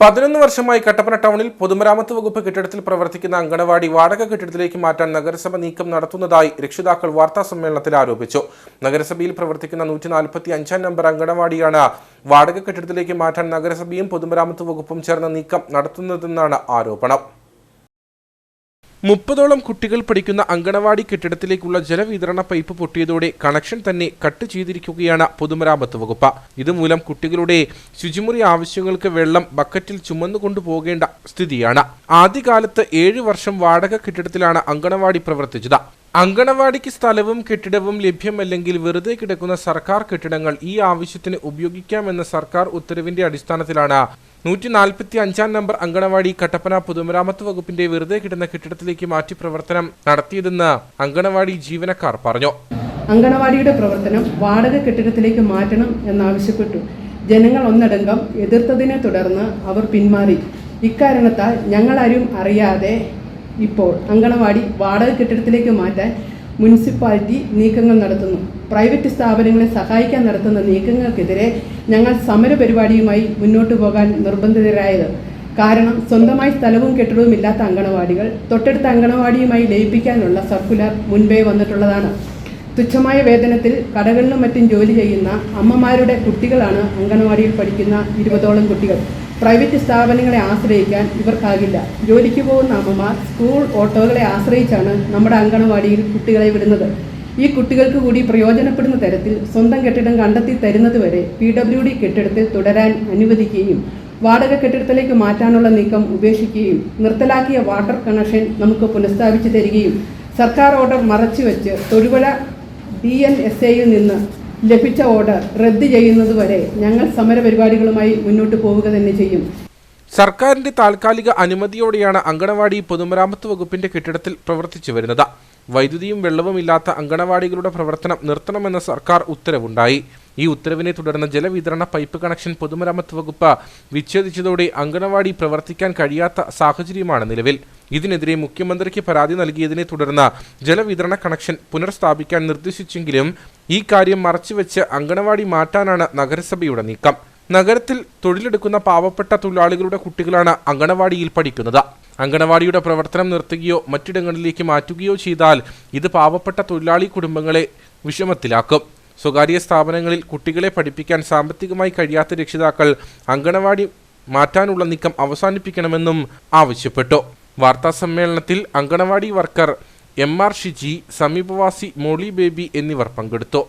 പതിനൊന്ന് വർഷമായി കട്ടപ്പന ടൗണിൽ പൊതുമരാമത്ത് വകുപ്പ് കെട്ടിടത്തിൽ പ്രവർത്തിക്കുന്ന അങ്കണവാടി വാടക കെട്ടിടത്തിലേക്ക് മാറ്റാൻ നഗരസഭ നീക്കം നടത്തുന്നതായി രക്ഷിതാക്കൾ വാർത്താ സമ്മേളനത്തിൽ ആരോപിച്ചു. നഗരസഭയിൽ പ്രവർത്തിക്കുന്ന നൂറ്റി നാൽപ്പത്തി അഞ്ചാം നമ്പർ അങ്കണവാടിയാണ് വാടക കെട്ടിടത്തിലേക്ക് മാറ്റാൻ നഗരസഭയും പൊതുമരാമത്ത് വകുപ്പും ചേർന്ന് നീക്കം നടത്തുന്നതെന്നാണ് ആരോപണം. മുപ്പതോളം കുട്ടികൾ പഠിക്കുന്ന അങ്കണവാടി കെട്ടിടത്തിലേക്കുള്ള ജലവിതരണ പൈപ്പ് പൊട്ടിയതോടെ കണക്ഷൻ തന്നെ കട്ട് ചെയ്തിരിക്കുകയാണ് പൊതുമരാമത്ത് വകുപ്പ്. ഇതുമൂലം കുട്ടികളുടെ ശുചിമുറി ആവശ്യങ്ങൾക്ക് വെള്ളം ബക്കറ്റിൽ ചുമന്നുകൊണ്ടു പോകേണ്ട സ്ഥിതിയാണ്. ആദ്യകാലത്ത് ഏഴ് വർഷം വാടക കെട്ടിടത്തിലാണ് അങ്കണവാടി പ്രവർത്തിച്ചത്. അങ്കണവാടിക്ക് സ്ഥലവും കെട്ടിടവും ലഭ്യമല്ലെങ്കിൽ വെറുതെ കിടക്കുന്ന സർക്കാർ കെട്ടിടങ്ങൾ ഈ ആവശ്യത്തിന് ഉപയോഗിക്കാമെന്ന സർക്കാർ ഉത്തരവിന്റെ അടിസ്ഥാനത്തിലാണ്. നൂറ്റി നാൽപ്പത്തി അഞ്ചാം നമ്പർ അങ്കണവാടി കട്ടപ്പന പൊതുമരാമത്ത് വകുപ്പിന്റെ വെറുതെ കിടന്ന കെട്ടിടത്തിലേക്ക് മാറ്റി പ്രവർത്തനം നടത്തിയതെന്ന് അങ്കണവാടി ജീവനക്കാർ പറഞ്ഞു. അങ്കണവാടിയുടെ പ്രവർത്തനം വാടക കെട്ടിടത്തിലേക്ക് മാറ്റണം എന്നാവശ്യപ്പെട്ടു. ജനങ്ങൾ ഒന്നടങ്കം എതിർത്തതിനെ തുടർന്ന് അവർ പിന്മാറി. ഇക്കാരണത്താൽ ഞങ്ങളാരും അറിയാതെ ഇപ്പോൾ അങ്കണവാടി വാടക കെട്ടിടത്തിലേക്ക് മാറ്റാൻ മുനിസിപ്പാലിറ്റി നീക്കങ്ങൾ നടത്തുന്നു. പ്രൈവറ്റ് സ്ഥാപനങ്ങളെ സഹായിക്കാൻ നടത്തുന്ന നീക്കങ്ങൾക്കെതിരെ ഞങ്ങൾ സമരപരിപാടിയുമായി മുന്നോട്ട് പോകാൻ നിർബന്ധിതരായത്. കാരണം സ്വന്തമായി സ്ഥലവും കെട്ടിടവും ഇല്ലാത്ത അങ്കണവാടികൾ തൊട്ടടുത്ത അങ്കണവാടിയുമായി ലയിപ്പിക്കാനുള്ള സർക്കുലർ മുൻപേ വന്നിട്ടുള്ളതാണ്. തുച്ഛമായ വേതനത്തിൽ കടകളിലും മറ്റും ജോലി ചെയ്യുന്ന അമ്മമാരുടെ കുട്ടികളാണ് അങ്കണവാടിയിൽ പഠിക്കുന്ന ഇരുപതോളം കുട്ടികൾ. പ്രൈവറ്റ് സ്ഥാപനങ്ങളെ ആശ്രയിക്കാൻ ഇവർക്കാകില്ല. ജോലിക്ക് പോകുന്ന അമ്മമാർ സ്കൂൾ ഓട്ടോകളെ ആശ്രയിച്ചാണ് നമ്മുടെ അങ്കണവാടിയിൽ കുട്ടികളെ വിടുന്നത്. ഈ കുട്ടികൾക്ക് കൂടി പ്രയോജനപ്പെടുന്ന തരത്തിൽ സ്വന്തം കെട്ടിടം കണ്ടെത്തി തരുന്നതുവരെ പി ഡബ്ല്യു ഡി കെട്ടിടത്തിൽ തുടരാൻ അനുവദിക്കുകയും വാടക കെട്ടിടത്തിലേക്ക് മാറ്റാനുള്ള നീക്കം ഉപേക്ഷിക്കുകയും നിർത്തലാക്കിയ വാട്ടർ കണക്ഷൻ നമുക്ക് പുനഃസ്ഥാപിച്ചു തരികയും സർക്കാർ ഓർഡർ മറച്ചുവെച്ച് തൊടുപുഴ ഡി എൻ എസ് എയിൽ നിന്ന് ലഭിച്ച ഓർഡർ റദ്ദ് ചെയ്യുന്നതുവരെ ഞങ്ങൾ സമരപരിപാടികളുമായി മുന്നോട്ട് പോവുക തന്നെ ചെയ്യും. സർക്കാരിന്റെ താൽക്കാലിക അനുമതിയോടെയാണ് അങ്കണവാടി പൊതുമരാമത്ത് വകുപ്പിന്റെ കെട്ടിടത്തിൽ പ്രവർത്തിച്ചു വരുന്നത്. വൈദ്യുതിയും വെള്ളവും ഇല്ലാത്ത അങ്കണവാടികളുടെ പ്രവർത്തനം നിർത്തണമെന്ന സർക്കാർ ഉത്തരവുണ്ടായി. ഈ ഉത്തരവിനെ തുടർന്ന് ജലവിതരണ പൈപ്പ് കണക്ഷൻ പൊതുമരാമത്ത് വകുപ്പ് വിച്ഛേദിച്ചതോടെ അങ്കണവാടി പ്രവർത്തിക്കാൻ കഴിയാത്ത സാഹചര്യമാണ് നിലവിൽ. ഇതിനെതിരെ മുഖ്യമന്ത്രിക്ക് പരാതി നൽകിയതിനെ തുടർന്ന് ജലവിതരണ കണക്ഷൻ പുനഃസ്ഥാപിക്കാൻ നിർദ്ദേശിച്ചെങ്കിലും ഈ കാര്യം മറച്ചുവെച്ച് അങ്കണവാടി മാറ്റാനാണ് നഗരസഭയുടെ നീക്കം. നഗരത്തിൽ തൊഴിലെടുക്കുന്ന പാവപ്പെട്ട തൊഴിലാളികളുടെ കുട്ടികളാണ് അങ്കണവാടിയിൽ പഠിക്കുന്നത്. അങ്കണവാടിയുടെ പ്രവർത്തനം നിർത്തുകയോ മറ്റിടങ്ങളിലേക്ക് മാറ്റുകയോ ചെയ്താൽ ഇത് പാവപ്പെട്ട തൊഴിലാളി കുടുംബങ്ങളെ വിഷമത്തിലാക്കും. സ്വകാര്യ സ്ഥാപനങ്ങളിൽ കുട്ടികളെ പഠിപ്പിക്കാൻ സാമ്പത്തികമായി കഴിയാത്ത രക്ഷിതാക്കൾ അങ്കണവാടി മാറ്റാനുള്ള നീക്കം അവസാനിപ്പിക്കണമെന്നും ആവശ്യപ്പെട്ടു. വാർത്താ സമ്മേളനത്തിൽ anganwadi worker M R Shiji സമീപവാസി Molly Baby എന്നിവർ പങ്കെടുത്തു.